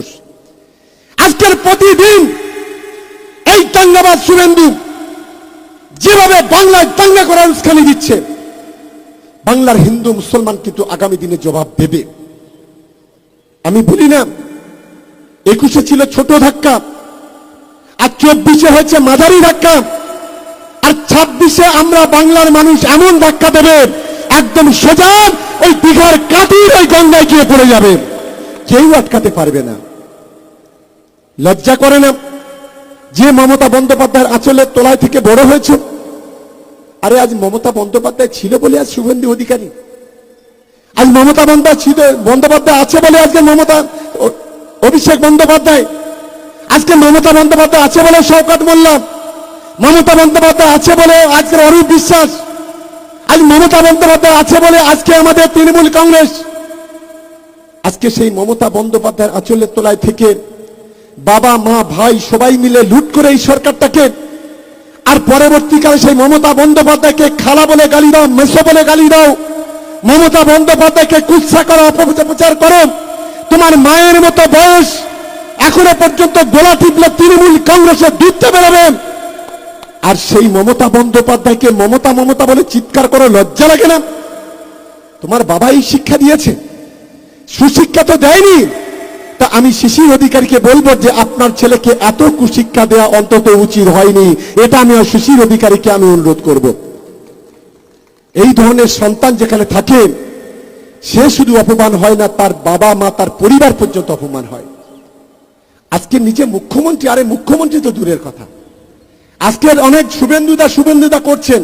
পুরুষ আজকের প্রতিদিন এই দাঙ্গাবাদ শুভেন্দু যেভাবে বাংলায় দাঙ্গা করার উস্কানি দিচ্ছে, বাংলার হিন্দু মুসলমান কিন্তু আগামী দিনে জবাব দেবে। আমি বলি না, একুশে ছিল ছোট ধাক্কা, আর চব্বিশে হয়েছে মাঝারি ধাক্কা, আর ছাব্বিশে আমরা বাংলার মানুষ এমন ধাক্কা দেবে, একদম সোজা ওই দীঘার কাটির ওই গঙ্গায় গিয়ে পড়ে যাবে, কেউ আটকাতে পারবে না। লজ্জা করে না? যে মমতা বন্দ্যোপাধ্যায়ের আঁচলের তলায় থেকে বড় হয়েছে। আরে, আজ মমতা বন্দ্যোপাধ্যায় ছিল বলে আজ শুভেন্দু অধিকারী। আজ মমতা বন্দ্যোপাধ্যায় ছিল, বন্দ্যোপাধ্যায় আছে বলে আজকে মমতা অভিষেক বন্দ্যোপাধ্যায়। আজকে মমতা বন্দ্যোপাধ্যায় আছে বলে শওকত মোল্লা। মমতা বন্দ্যোপাধ্যায় আছে বলে আজকের অরূপ বিশ্বাস। আজ মমতা বন্দ্যোপাধ্যায় আছে বলে আজকে আমাদের তৃণমূল কংগ্রেস। আজকে সেই মমতা বন্দ্যোপাধ্যায়ের আঁচলের তলায় থেকে বাবা, মা, ভাই, সবাই মিলে লুট করে এই সরকারটাকে। আর পরবর্তীকালে সেই মমতা বন্দ্যোপাধ্যায়কে খালা বলে গালি দাও, মেসো বলে গালি দাও। মমতা বন্দ্যোপাধ্যায়কে কুৎসা করো, অপপ্রচার করো। তোমার মায়ের মতো বয়স এখনও পর্যন্ত গোলা টিপলে তৃণমূল কংগ্রেসে দুধতে বেরোবে। আর সেই মমতা বন্দ্যোপাধ্যায়কে মমতা মমতা বলে চিৎকার করো লজ্জা লাগে না। তোমার বাবা এই শিক্ষা দিয়েছে। সুশিক্ষা তো দেয়নি। তা আমি শিশির অধিকারীকে বলব যে আপনার ছেলেকে এত কুশিক্ষা দেওয়া অন্তত উচিত হয়নি। এটা আমি শিশির অধিকারীকে আমি অনুরোধ করব। এই ধরনের সন্তান যেখানে থাকে, সে শুধু অপমান হয় না, তার বাবা মা, তার পরিবার পর্যন্ত অপমান হয়। আজকে নিজে মুখ্যমন্ত্রী, আরে মুখ্যমন্ত্রী তো দূরের কথা। আজকের অনেক শুভেন্দুদা শুভেন্দুদা করছেন।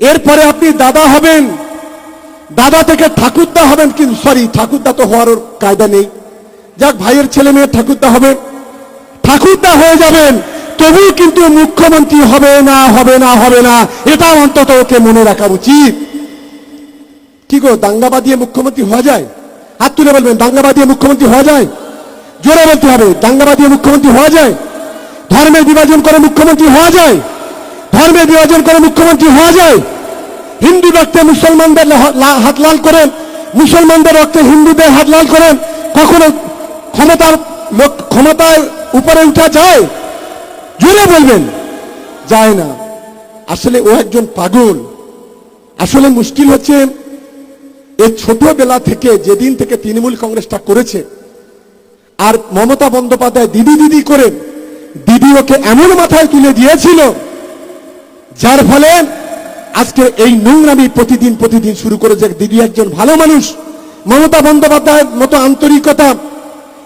এরপরে আপনি দাদা হবেন, দাদা থেকে ঠাকুরদা হবেন, কিন্তু সরি ঠাকুরদা তো হওয়ার কায়দা নেই। যাক, ভাইয়ের ছেলে মেয়ে ঠাকুরদা হবে। ঠাকুরদা হয়ে যাবেন, তবুও কিন্তু মুখ্যমন্ত্রী হবে না হবে না হবে না এটা অন্তত ওকে মনে রাখা উচিত। কি গো দাঙ্গাবা দিয়ে মুখ্যমন্ত্রী হওয়া যায়? হাত তুলে বলবেন দাঙ্গাবা দিয়ে মুখ্যমন্ত্রী হওয়া যায়? জোরে বলতে হবে দাঙ্গাবা দিয়ে মুখ্যমন্ত্রী হওয়া যায়? ধর্মের বিভাজন করে মুখ্যমন্ত্রী হওয়া যায়? ধর্মের বিভাজন করে মুখ্যমন্ত্রী হওয়া যায়? হিন্দু রক্তে মুসলমানদের হাত লাল করেন, মুসলমানদের রক্তে হিন্দুদের হাত লাল করেন, কখনো ক্ষমতার লোক- ক্ষমতার উপরে উঠা যায়? জোরে বলবেন। যায় না। আসলে ও একজন পাগল। আসলে মুশকিল হচ্ছে এ ছোটবেলা থেকে, যেদিন থেকে তৃণমূল কংগ্রেসটা করেছে, আর মমতা বন্দ্যোপাধ্যায় দিদি দিদি করে দিদি ওকে এমন মাথায় তুলে দিয়েছিল, যার ফলে আজকে এই নোংরামি প্রতিদিন প্রতিদিন শুরু করেছে। দিদি একজন ভালো মানুষ। মমতা বন্দ্যোপাধ্যায়ের মতো আন্তরিকতা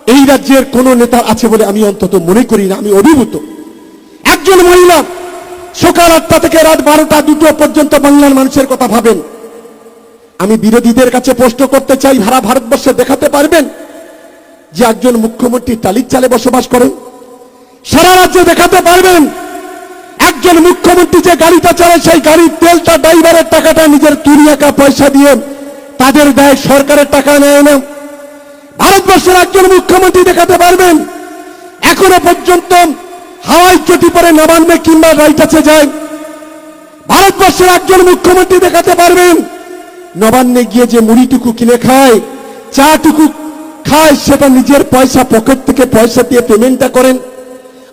এই রাজ্যের কোন নেতা আছে বলে আমি অন্তত মনে করি না, আমি অভিভূত। একজন মহিলা সকাল আটটা থেকে রাত বারোটা দুটো পর্যন্ত বাংলার মানুষের কথা ভাবেন। আমি বিরোধীদের কাছে প্রশ্ন করতে চাই সারা ভারতবর্ষে দেখাতে পারবেন যে একজন মুখ্যমন্ত্রী টালির চালে বসবাস করেন? সারা রাজ্যে দেখাতে পারবেন একজন মুখ্যমন্ত্রী যে গাড়িটা চালায়, সেই গাড়ির তেলটা, ড্রাইভারের টাকাটা, নিজের তুলি একা পয়সা দিয়ে তাদের দেয় সরকারের টাকা নেয় না। ভারতবর্ষের একজন মুখ্যমন্ত্রী দেখাতে পারবেন। এখনও পর্যন্ত হাওয়াই চটি পরে নবান্নে কিংবা রাইটাসে যায়। ভারতবর্ষের একজন মুখ্যমন্ত্রী দেখাতে পারবেন। নবান্নে গিয়ে যে মুড়িটুকু কিনে খায়, চাটুকু খায়, সেটা নিজের পয়সা পকেট থেকে পয়সা দিয়ে পেমেন্টটা করেন।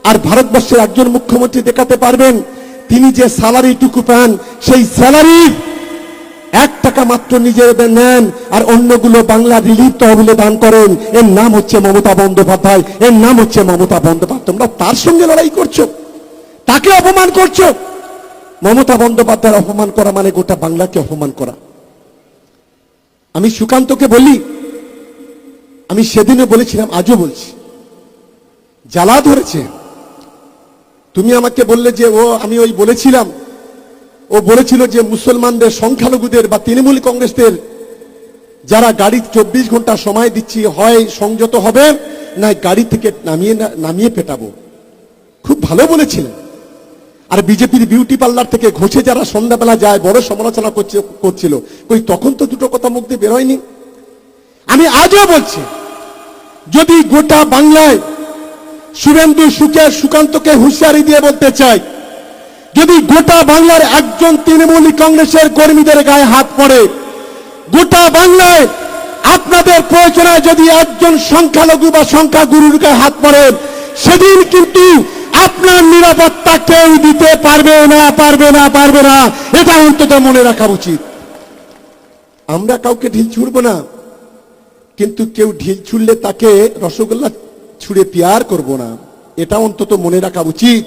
আর ভারতবর্ষের একজন মুখ্যমন্ত্রী দেখাতে পারবেন, তিনি যে স্যালারিটুকু পান, সেই স্যালারি টাকা মাত্র নিজেদের নেন আর অন্যগুলো বাংলা রিলিফ তহবিলে দান করেন। এর নাম হচ্ছে মমতা বন্দ্যোপাধ্যায়। এর নাম হচ্ছে মমতা বন্দ্যোপাধ্যায়। তোমরা তার সঙ্গে লড়াই করছ। তাকে অপমান করছ। মমতা বন্দ্যোপাধ্যায়ের অপমান করা মানে গোটা বাংলাকে অপমান করা। আমি সুকান্তকে বলি, আমি সেদিনও বলেছিলাম, আজও বলছি। জ্বালা ধরেছে। তুমি আমাকে বললে যে, ও, আমি ওই বলেছিলাম ও বলেছিল যে মুসলমানদের সংখ্যালঘুদের বা তৃণমূল কংগ্রেসদের যারা গাড়ি চব্বিশ ঘণ্টা সময় দিচ্ছি, হয় সংযত হবে না গাড়ি থেকে নামিয়ে নামিয়ে পেটাবো। খুব ভালো বলেছিলেন। আর বিজেপির বিউটি পার্লার থেকে ঘষে যারা সন্ধ্যাবেলা যায়, বড় সমালোচনা করছে, করছিল। কই, তখন তো দুটো কথা মুখ দিয়ে বেরোয়নি। আমি আজও বলছি, যদি গোটা বাংলায় শুভেন্দু সুখের সুকান্তকে হুঁশিয়ারি দিয়ে বলতে চাই যদি গোটা বাংলার একজন তৃণমূল কংগ্রেসের কর্মীদের গায়ে হাত পড়ে, গোটা বাংলায় আপনাদের প্রয়োজনে যদি একজন সংখ্যালঘু বা সংখ্যাগুরুর গায়ে হাত পড়েন সেদিন কিন্তু আপনার নিরাপত্তা কেউ দিতে পারবে না পারবে না পারবে না। এটা অন্তত মনে রাখা উচিত। আমরা কাউকে ঢিল ছুড়ব না, কিন্তু কেউ ঢিল ছুড়লে তাকে রসগোল্লা ছুঁড়ে পিয়ার করব না। এটা অন্তত মনে রাখা উচিত।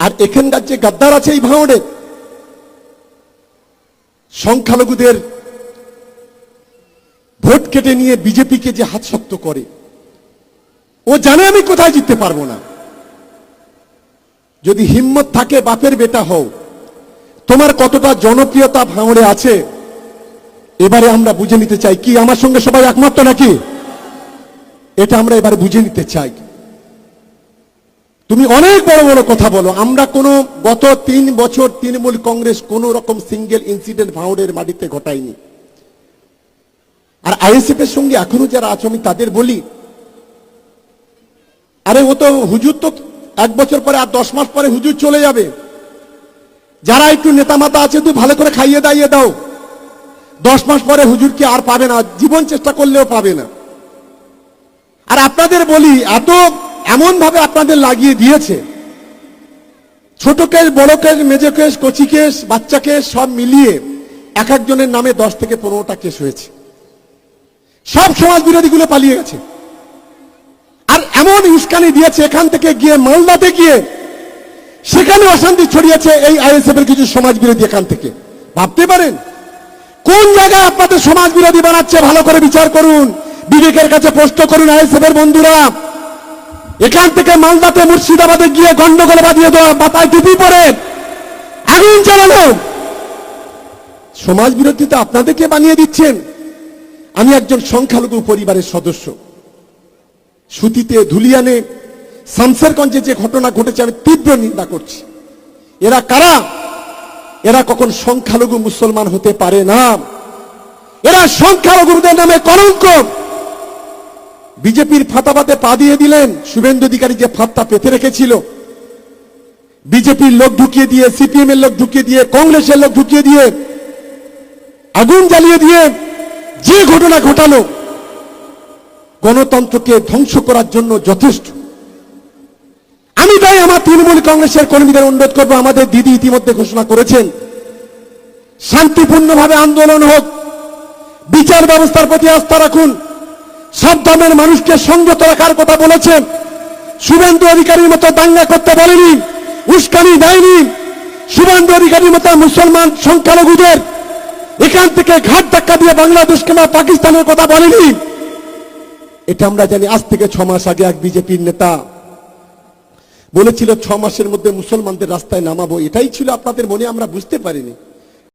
আর এখানকার যে গাদ্দার আছে এই ভাঙড়ে সংখ্যালঘুদের ভোট কেটে নিয়ে বিজেপিকে যে হাত শক্ত করে, ও জানে আমি কোথায় জিততে পারব না। যদি হিম্মত থাকে, বাপের বেটা হও, তোমার কতটা জনপ্রিয়তা ভাঙড়ে আছে, এবারে আমরা বুঝে নিতে চাই কি, আমার সঙ্গে সবাই একমাত্র নাকি? এটা আমরা এবারে বুঝে নিতে চাই। তুমি অনেক বড় বড় কথা বলো। আমরা কোনো গত তিন বছর তৃণমূল কংগ্রেস কোন রকম সিঙ্গেল ইনসিডেন্ট ভাঙড়ের মাটিতে ঘটায়নি। আর আইএসএফ এর সঙ্গে এখনও যারা আছো, আমি তাদের বলি, আরে ও তো হুজুর তো এক বছর পরে আর দশ মাস পরে হুজুর চলে যাবে। যারা একটু নেতা মাতা আছে তুই ভালো করে খাইয়ে দাইয়ে দাও। দশ মাস পরে হুজুরকে আর পাবে না? জীবন চেষ্টা করলেও পাবে না। আর আপনাদের বলি, এত এমন ভাবে আপনাদের লাগিয়ে দিয়েছে। ছোট কেস, বড় কেস মেজো কেস, কচি কেস, বাচ্চা কেস, সব মিলিয়ে এক একজনের নামে দশ থেকে পনেরোটা কেস হয়েছে। সব সমাজ বিরোধীগুলো পালিয়ে গেছে। আর এমন উস্কানি দিয়েছে এখান থেকে গিয়ে মালদাতে গিয়ে, সেখানে অশান্তি ছড়িয়েছে এই আইএসএফ এর কিছু সমাজ বিরোধী এখান থেকে। ভাবতে পারেন? কোন জায়গায় আপনাদের সমাজ বিরোধী বানাচ্ছে? ভালো করে বিচার করুন। বিবেকের কাছে প্রশ্ন করুন আইএসএফ এর বন্ধুরা। এখান থেকে মালদাতে মুর্শিদাবাদে গিয়ে গন্ডগোল বাঁধিয়ে দেওয়া মাথায় টুপি পরে আগুন চালানো সমাজ বিরোধীতা আপনাদেরকে বানিয়ে দিচ্ছেন। আমি একজন সংখ্যালঘু পরিবারের সদস্য। সুতিতে ধুলিয়ানে শামসেরগঞ্জে যে ঘটনা ঘটেছে, আমি তীব্র নিন্দা করছি। এরা কারা? এরা কখন সংখ্যালঘু মুসলমান হতে পারে না? এরা সংখ্যালঘুদের নামে কলঙ্ক। বিজেপির ফাতাবাতে পা দিয়ে দিলেন শুভেন্দু অধিকারী যে ফাত্তা পেতে রেখেছিল। বিজেপির লোক ঢুকিয়ে দিয়ে, সিপিএম এর লোক ঢুকিয়ে দিয়ে, কংগ্রেসের লোক ঢুকিয়ে দিয়ে, আগুন জ্বালিয়ে দিয়ে যে ঘটনা ঘটালো, গণতন্ত্রকে ধ্বংস করার জন্য যথেষ্ট। আমি তাই আমার তৃণমূল কংগ্রেসের কর্মীদের অনুরোধ করব, আমাদের দিদি ইতিমধ্যে ঘোষণা করেছেন, শান্তিপূর্ণভাবে আন্দোলন হোক, বিচার ব্যবস্থার প্রতি আস্থা রাখুন। সব ধর্মের মানুষকে সংযত রাখার কথা বলেছেন। শুভেন্দু অধিকারীর মতো দাঙ্গা করতে বলেনি, উস্কানি দেয়নি। শুভেন্দু অধিকারীর মতো মুসলমান সংখ্যালঘুদের এখান থেকে ঘাট ধাক্কা দিয়ে বাংলাদেশ কিংবা পাকিস্তানের কথা বলেনি। এটা আমরা জানি, আজ থেকে ছ মাস আগে এক বিজেপির নেতা বলেছিল, ছ মাসের মধ্যে মুসলমানদের রাস্তায় নামাবো। এটাই ছিল আপনাদের মনে, আমরা বুঝতে পারিনি।